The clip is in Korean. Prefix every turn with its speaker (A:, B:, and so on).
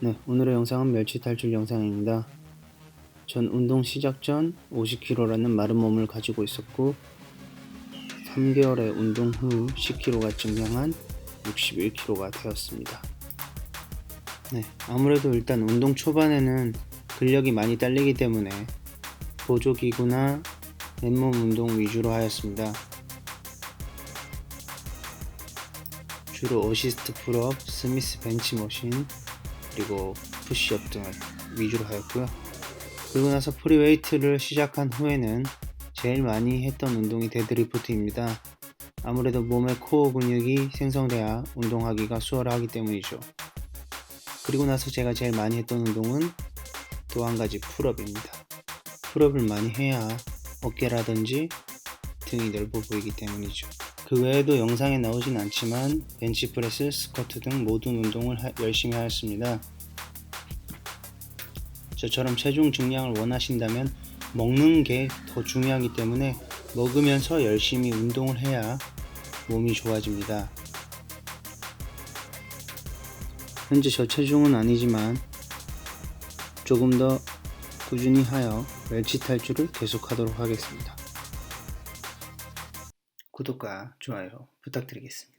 A: 네, 오늘의 영상은 멸치 탈출 영상입니다. 전 운동 시작 전 50kg라는 마른 몸을 가지고 있었고 3개월의 운동 후 10kg가 증량한 61kg가 되었습니다. 네, 아무래도 일단 운동 초반에는 근력이 많이 딸리기 때문에 보조기구나 맨몸 운동 위주로 하였습니다. 주로 어시스트 풀업, 스미스 벤치머신, 그리고 푸시업 등을 위주로 하였고요. 그리고 나서 프리웨이트를 시작한 후에는 제일 많이 했던 운동이 데드리프트입니다. 아무래도 몸의 코어 근육이 생성돼야 운동하기가 수월하기 때문이죠. 그리고 나서 제가 제일 많이 했던 운동은 또 한 가지 풀업입니다. 풀업을 많이 해야 어깨라든지 등이 넓어 보이기 때문이죠. 그 외에도 영상에 나오진 않지만 벤치프레스, 스쿼트 등 모든 운동을 하- 열심히 하였습니다. 저처럼 체중 증량을 원하신다면 먹는 게 더 중요하기 때문에 먹으면서 열심히 운동을 해야 몸이 좋아집니다. 현재 저체중은 아니지만 조금 더 꾸준히 하여 멸치 탈출을 계속하도록 하겠습니다. 구독과 좋아요 부탁드리겠습니다.